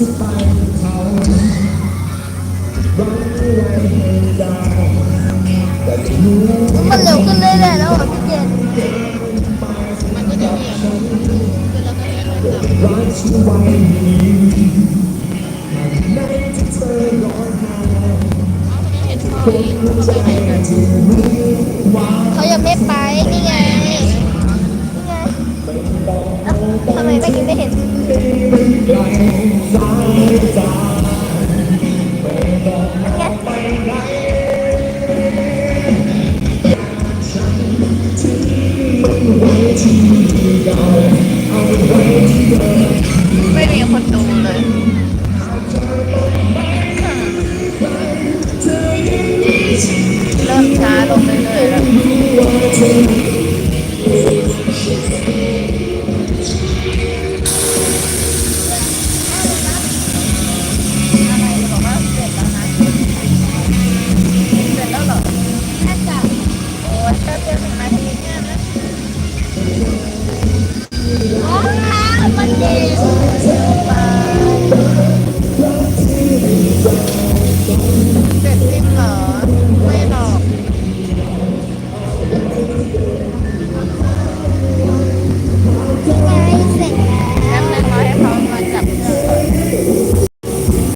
ที่ไปเขามันเร็วขึ้นเลยแล้วอะพี่เจนมันก็จะมีรียไว้นี้ไม่ไห้นี่ไงนี่ไงทำไมไม่กินไม่เห็น ไม่มีคนดูเลยเริ่มช้าลงเรื่อยๆแล้ว โอ้ยแป๊บเดียวหนึ่งนาทีเนี่ยนะมันดี